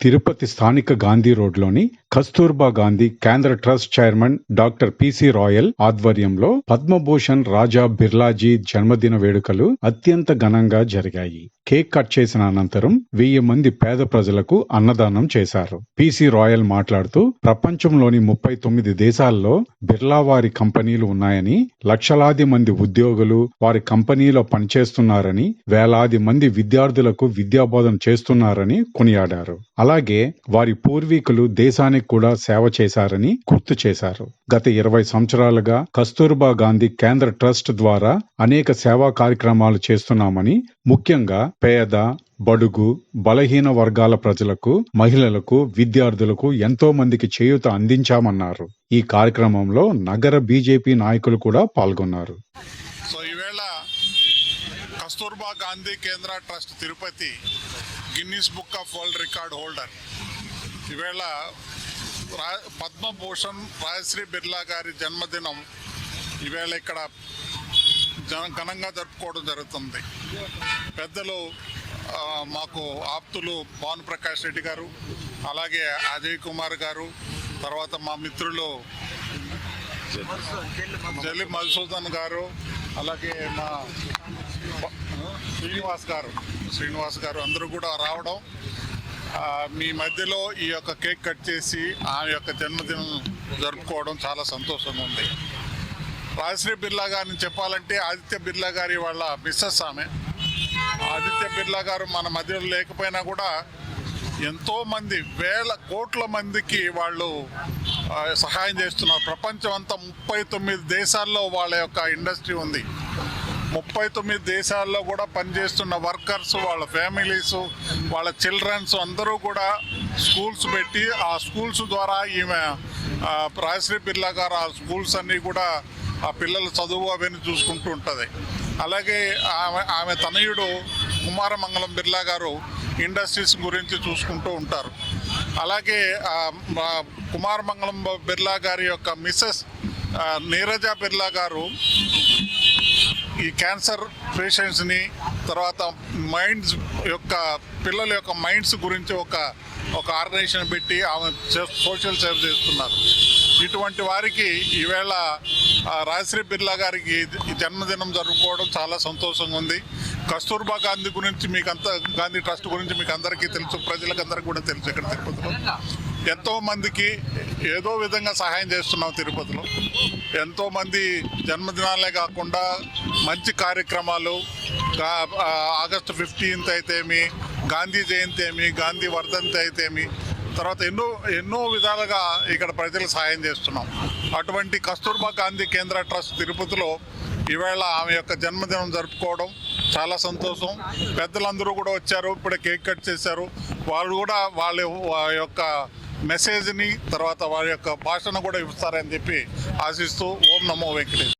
తిరుపతి స్థానిక గాంధీ రోడ్లోని Kasturba Gandhi Kendra trust chairman doctor P C ఆధ్వర్యంలో పద్మభూషణ్ రాజా బిర్లాజీ జన్మదిన వేడుకలు అత్యంత ఘనంగా జరిగాయి. కేక్ కట్ చేసిన అనంతరం వెయ్యి మంది పేద ప్రజలకు అన్నదానం చేశారు. పిసి రాయల్ మాట్లాడుతూ ప్రపంచంలోని ముప్పై తొమ్మిది దేశాల్లో బిర్లా వారి కంపెనీలు ఉన్నాయని లక్షలాది మంది ఉద్యోగులు వారి కంపెనీలో పనిచేస్తున్నారని వేలాది మంది విద్యార్థులకు విద్యాబోధన చేస్తున్నారని కొనియాడారు. అలాగే వారి పూర్వీకులు దేశానికి కూడా సేవ చేశారని గుర్తు చేశారు. గత ఇరవై సంవత్సరాలుగా కస్తూర్బా గాంధీ కేంద్ర ట్రస్ట్ ద్వారా అనేక సేవా కార్యక్రమాలు చేస్తున్నామని ముఖ్యంగా పేద బడుగు బలహీన వర్గాల ప్రజలకు మహిళలకు విద్యార్థులకు ఎంతో మందికి చేయూత అందించామన్నారు. ఈ కార్యక్రమంలో నగర బీజేపీ నాయకులు కూడా పాల్గొన్నారు. సో ఈవేళ Kasturba Gandhi Kendra trust Tirupati Guinness book of world record holder. ఈవేళ పద్మభూషణ్ రాజశ్రీ బిర్లా గారి జన్మదినం ఈవేళ ఇక్కడ జన ఘనంగా జరుపుకోవడం జరుగుతుంది. పెద్దలు మాకు ఆప్తులు భాను ప్రకాష్ రెడ్డి గారు అలాగే అజయ్ కుమార్ గారు తర్వాత మా మిత్రులు జల్లి మధుసూదన్ గారు అలాగే మా శ్రీనివాస్ గారు శ్రీనివాస్ గారు అందరూ కూడా రావడం. మీ మధ్యలో ఈ యొక్క కేక్ కట్ చేసి ఆమె యొక్క జన్మదినం జరుపుకోవడం చాలా సంతోషంగా ఉంది. రాజశ్రీ బిర్లా గారిని చెప్పాలంటే ఆదిత్య బిర్లా గారి వాళ్ళ మిస్సెస్ ఆమె. ఆదిత్య బిర్లా గారు మన మధ్యలో లేకపోయినా కూడా ఎంతో మంది వేల కోట్ల మందికి వాళ్ళు సహాయం చేస్తున్నారు. ప్రపంచం అంతా ముప్పై తొమ్మిది దేశాల్లో వాళ్ళ యొక్క ఇండస్ట్రీ ఉంది. ముప్పై తొమ్మిది దేశాల్లో కూడా పనిచేస్తున్న వర్కర్స్ వాళ్ళ ఫ్యామిలీస్ వాళ్ళ చిల్డ్రన్స్ అందరూ కూడా స్కూల్స్ పెట్టి ఆ స్కూల్స్ ద్వారా ఈమె రాజశ్రీ బిర్లా గారు ఆ స్కూల్స్ అన్నీ కూడా ఆ పిల్లల చదువు అవన్నీ చూసుకుంటూ ఉంటుంది. అలాగే ఆమె ఆమె తనయుడు కుమారమంగళం బిర్లా గారు ఇండస్ట్రీస్ గురించి చూసుకుంటూ ఉంటారు. అలాగే కుమారమంగళం బిర్లా గారి యొక్క మిస్సెస్ నీరజ బిర్లా గారు ఈ క్యాన్సర్ పేషెంట్స్ని తర్వాత మైండ్స్ యొక్క పిల్లల యొక్క మైండ్స్ గురించి ఒక ఒక ఆర్గనైజేషన్ పెట్టి ఆమె చే- సోషల్ సేవ చేస్తున్నారు. ఇటువంటి వారికి ఈవేళ రాజశ్రీ బిర్లా గారికి ఈ జన్మదినం జరుపుకోవడం చాలా సంతోషంగా ఉంది. కస్తూర్బా గాంధీ గురించి మీకు అంత గాంధీ ట్రస్ట్ గురించి మీకు అందరికీ తెలుసు ప్రజలకు అందరికీ కూడా తెలుసు ఇక్కడ తిరుపతిలో. ఎంతో మందికి ఏదో విధంగా సహాయం చేస్తున్నాం తిరుపతిలో. ఎంతో మంది జన్మదినాలే కాకుండా మంచి కార్యక్రమాలు ఆగస్టు ఫిఫ్టీన్త్ అయితేమి గాంధీ జయంతి ఏమి గాంధీ వర్ధంతి అయితేమి తర్వాత ఎన్నో ఎన్నో విధాలుగా ఇక్కడ ప్రజలకు సహాయం చేస్తున్నాం. అటువంటి కస్తూర్బా గాంధీ కేంద్ర ట్రస్ట్ తిరుపతిలో ఈవేళ ఆమె యొక్క జన్మదినం జరుపుకోవడం చాలా సంతోషం. పెద్దలందరూ కూడా వచ్చారు ఇప్పుడే కేక్ కట్ చేశారు. వాళ్ళు కూడా వాళ్ళ యొక్క మెసేజ్ని తర్వాత వారి యొక్క భాషను కూడా ఇస్తారని చెప్పి ఆశిస్తూ ఓం నమో వెంకటేష్